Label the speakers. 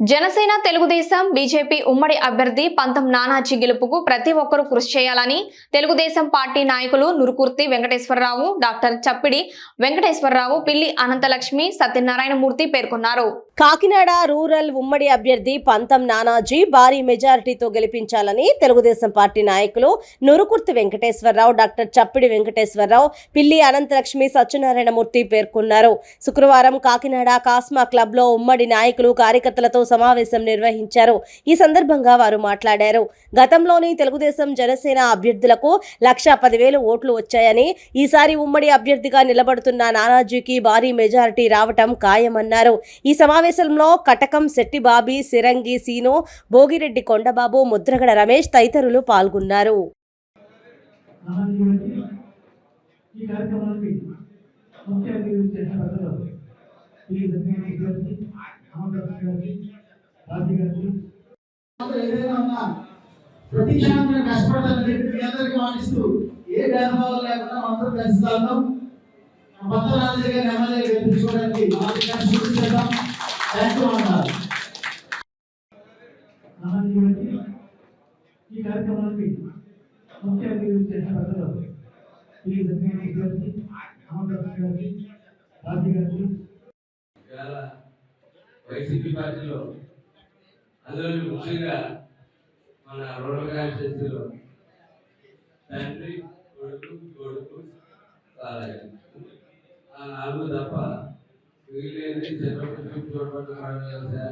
Speaker 1: Janasena Telugu Desam BJP ఉమ్మడి అభ్యర్థి పంతం నానాజీ గెలుపుకు ప్రతి ఒక్కరూ కృషి చేయాలని తెలుగుదేశం పార్టీ నాయకులు నురుకుర్తి వెంకటేశ్వరరావు డాక్టర్ చప్పిడి వెంకటేశ్వరరావు పిల్లి అనంతలక్ష్మి సత్యనారాయణమూర్తి పేర్కొన్నారు.
Speaker 2: కాకినాడ రూరల్ ఉమ్మడి అభ్యర్థి పంతం నానాజీ భారీ మెజారిటీతో గెలిపించాలని తెలుగుదేశం పార్టీ నాయకులు నురుకుర్తి వెంకటేశ్వరరావు డాక్టర్ చప్పిడి వెంకటేశ్వరరావు పిల్లి అనంతలక్ష్మి సత్యనారాయణమూర్తి పేర్కొన్నారు. శుక్రవారం కాకినాడ కాస్మా క్లబ్లో ఉమ్మడి నాయకులు కార్యకర్తలతో సమావేశం నిర్వహించారు. ఈ సందర్భంగా వారు మాట్లాడారు. గతంలోని తెలుగుదేశం జనసేన అభ్యర్థులకు లక్ష పదివేలు ఓట్లు వచ్చాయని ఈసారి ఉమ్మడి అభ్యర్థిగా నిలబడుతున్న నానాజీకి భారీ మెజారిటీ రావటం ఖాయమన్నారు. ఈ సమావేశంలో కటకం శెట్టిబాబి సిరంగి సీను భోగిరెడ్డి కొండబాబు ముద్రగడ రమేష్ తదితరులు పాల్గొన్నారు.
Speaker 3: మీ అందరికీ ఏ భేదభావం లేకుండా మనందరం కలిసి రాజు గారిని ఎమ్మెల్యే గెలిపించుకోవడానికి
Speaker 4: ఈ కార్యక్రమానికి ముఖ్య అతిథులు చేసిన పెద్దలు ఈ గారికి గారికి. గారికి
Speaker 5: వైసీపీ పార్టీలో అందులో ముఖ్యంగా మన రూరల్ కాన్స్టిట్యూన్సీలో తండ్రి కొడుకు కొడుకు సాలయ్య ఆ నాలుగు